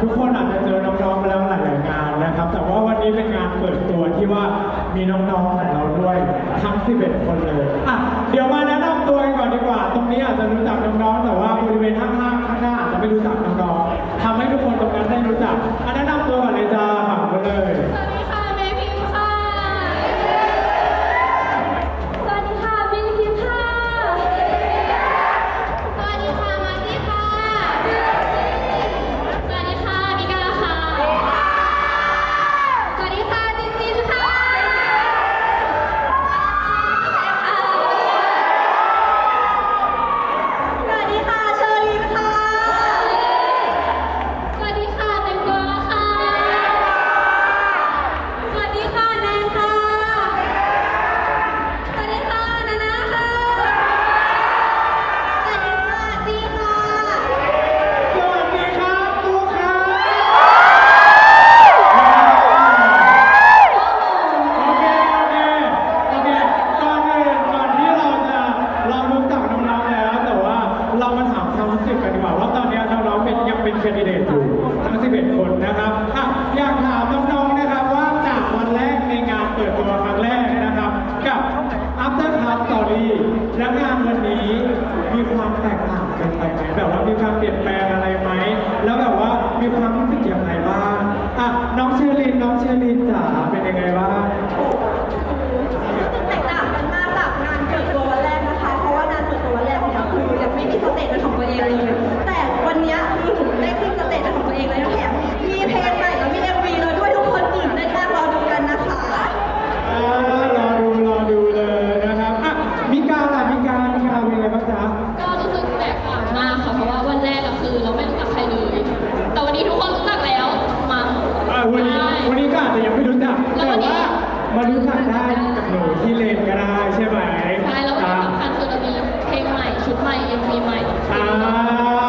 ทุกคนอาจจะเจอน้องๆมาแล้วหลายๆงานนะครับ แต่ว่าวันนี้เป็นงานเปิดตัวที่ว่ามีน้องๆของเราด้วยทั้ง 11 คนเลยอะเดี๋ยวมาแนะนำตัวกันก่อนดีกว่า ตรงนี้อาจจะรู้จักน้องๆแต่ว่าบริเวณข้าง เรามาถามความรู้สึกกันดีกว่าว่าตอนนี้น้องๆเป็นยังเป็นแคนดิเดตอยู่ทั้ง11คนนะครับอะอยากถามน้องๆนะครับว่าจากวันแรกในงานเปิดตัวครั้งแรกนะครับ กับ After Class Story และงานวันนี้มีความแตกต่างกันไปไหมแบบว่ามีความเปลี่ยนแปลงอะไรไหมแล้วแบบว่ามีความรู้สึกอยังไงบ้างอะน้องเชอรินน้องเชอรินจ๋าเป็นยังไงบ้าง จจะยังไม่รู้จัก แล้วแต่วันนี้ ว่ามารู้จักได้กับหนูที่เลนก็ได้ใช่ไหมใช่แล้ววันอะนี้สำคัญคือเรามีเพลงใหม่ชุดใหม่ MV ใหม่ อ่า